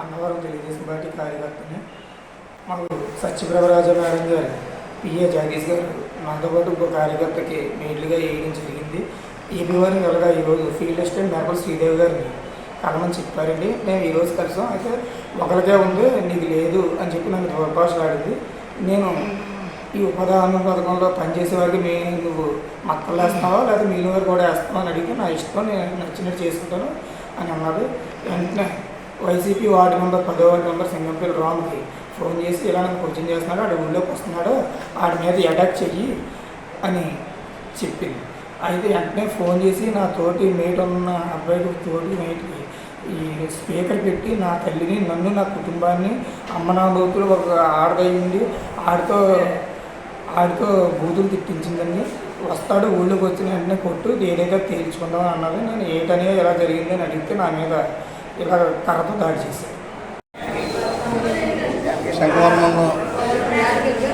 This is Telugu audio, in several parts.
అన్నవరం తెలుగుదేశం పార్టీ కార్యకర్తని. మాకు సత్యప్రభరాజు మేడం గారు పిఏ జాగీష్ గారు నాతో పాటు ఒక కార్యకర్తకి మెయిన్గా వేయడం జరిగింది. ఏపీ వారిని ఇలాగా ఈరోజు ఫీల్డ్ అసిస్టెంట్ మేకల్ శ్రీదేవి గారిని కలమని చెప్పారండి. మేము ఈరోజు కలిసాం. అయితే ఒకరికే ఉంది నీకు లేదు అని చెప్పి నన్ను దూరభాషలు ఆడింది నేను ఈ ఉపదాన పథకంలో పనిచేసే వారికి మేము నువ్వు మక్కలు వేస్తున్నావా? లేకపోతే మీ గారు కూడా వేస్తావా అని అడిగితే నా ఇష్టం నేను నచ్చినట్టు చేసుకుంటాను అని అన్నాడు. వెంటనే వైసీపీ వార్డు నెంబర్ పదో వార్డు నెంబర్ సింగంపల్లి రామ్కి ఫోన్ చేసి ఇలా నన్ను క్వశ్చన్ చేస్తున్నాడు ఆడు ఊళ్ళోకి వస్తున్నాడు ఆడి మీద అటాక్ చెయ్యి అని చెప్పింది. అయితే వెంటనే ఫోన్ చేసి నా తోటి మేట్ ఉన్న అబ్బాయికి తోటి మేట్కి ఈ స్పీకర్ పెట్టి నా తల్లిని నన్ను నా కుటుంబాన్ని అమ్మ నా బతులు ఒక ఆడదై ఉండి ఆడితో ఆడితో బూతులు తిట్టించిందండి. వస్తాడు ఊళ్ళోకి వచ్చిన వెంటనే కొట్టు ఏదైతే తేల్చుకుందాం అన్నది నేను ఏటనే ఎలా జరిగింది అని అడిగితే నా మీద ఇలా కర్రతో దాడి చేశాను శంకవరం మండలం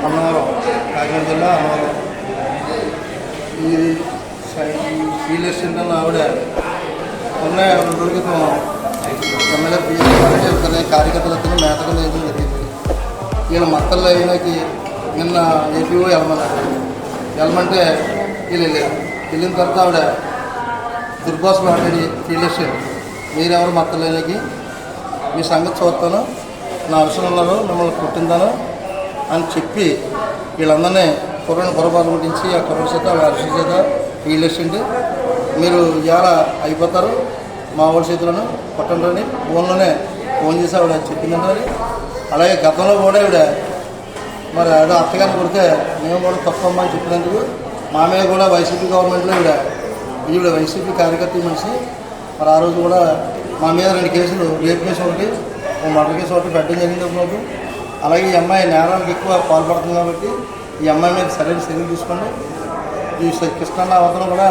అన్నవరం కాకినాడ జిల్లా అన్నవరం ఈ ఫీల్ ఎస్టెంట్ ఆవిడ ఉన్న రెండు రోజుల క్రితం ఎమ్మెల్యే పిఎస్సీ కార్యకర్తలతో మేతకు వేయడం జరిగింది ఈయన మక్కల్లో అయినకి నిన్న ఏపీఓ వెళ్ళమన్నారు వెళ్ళమంటే వీళ్ళు వెళ్ళారు వెళ్ళిన తర్వాత ఆవిడ దుర్భాషలు ఆల్రెడీ ఫీల్ ఎస్టెంట్ మీరెవరు మక్కలేనికి మీ సంగతి చూస్తాను. నా అవసరంలో మిమ్మల్ని పుట్టిందాను అని చెప్పి వీళ్ళందరినీ కుర్రని పొరపాటు పుట్టించి ఆ కుర్ర చేత వారి అరిసి చేత వీళ్ళేసిండి మీరు ఇవాళ అయిపోతారు. మా వాళ్ళ చేతులను కొట్టండి ఫోన్లోనే ఫోన్ చేసి ఆవిడ చెప్పిందండి అలాగే గతంలో కూడా ఆవిడ మరి ఏదో అత్తగారిని కొడితే మేము కూడా తప్పమ్మా అని చెప్పినందుకు మా మీద కూడా వైసీపీ గవర్నమెంట్లో ఈవిడ ఈవిడ వైసీపీ కార్యకర్త మనిషి. మరి ఆ రోజు కూడా మా మీద రెండు కేసులు రేప్ కేసు ఒకటి ఓ మర్డర్ కేసు ఒకటి పెట్టడం జరిగింది ఒకటి అలాగే ఈ అమ్మాయి నేరానికి ఎక్కువ పాల్పడుతుంది కాబట్టి ఈ అమ్మాయి మీద సరైన చర్యలు తీసుకోండి. ఈ స- కృష్ణన్న అవతరం కూడా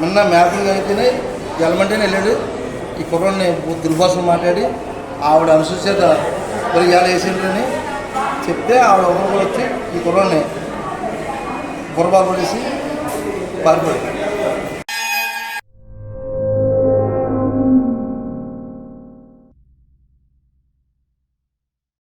నిన్న మ్యాపింగ్ అయితేనే గెలమంటేనే వెళ్ళాడు. ఈ కుర్రాన్ని దుర్భాషలు మాట్లాడి ఆవిడ అనుసూచేత మరి ఇవాళ వేసిండ్రని చెప్తే ఆవిడ ఒకరు వచ్చి ఈ కుర్రాన్ని బుర్రబాబు పడేసి పారిపోయాడు.